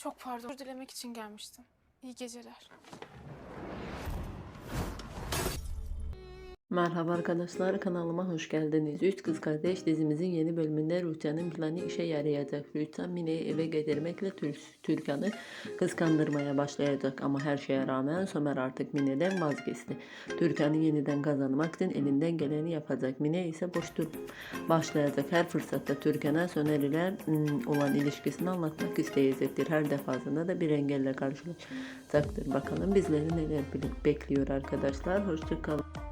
Çok pardon. Özür dilemek için gelmiştim. İyi geceler. Merhaba arkadaşlar kanalıma hoş geldiniz. Üç Kız Kardeş dizimizin yeni bölümünde Rüçhan'ın planı işe yarayacak. Rüçhan Mine'yi eve getirmekle Tür- Türkan'ı kıskandırmaya başlayacak ama her şeye rağmen Somer artık Mine'den vazgeçti. Türkan'ı yeniden kazanmak için elinden geleni yapacak. Mine ise boş dur başlayacak. Her fırsatta Türkan'a Soner ile ım, olan ilişkisini anlatmak isteyecektir. Her defasında da bir engelle karşılaşacaktır. Bakalım bizleri neler bekliyor arkadaşlar. Hoşçakalın.